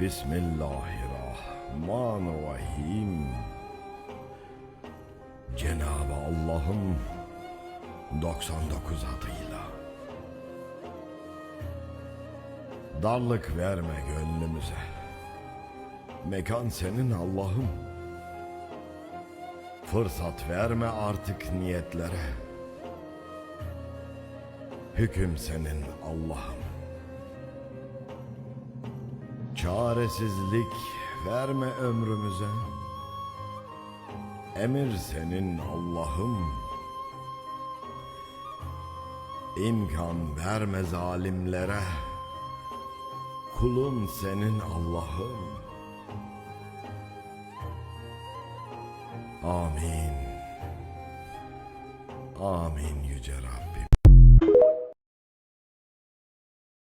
Bismillahirrahmanirrahim. Cenab-ı Allah'ın 99 adıyla. Darlık verme gönlümüze. Mekan senin Allah'ım. Fırsat verme artık niyetlere. Hüküm senin Allah'ım. Çaresizlik verme ömrümüze. Emir senin Allah'ım. İmkan verme zalimlere. Kulun senin Allah'ım. Amin. Amin yüce Rab.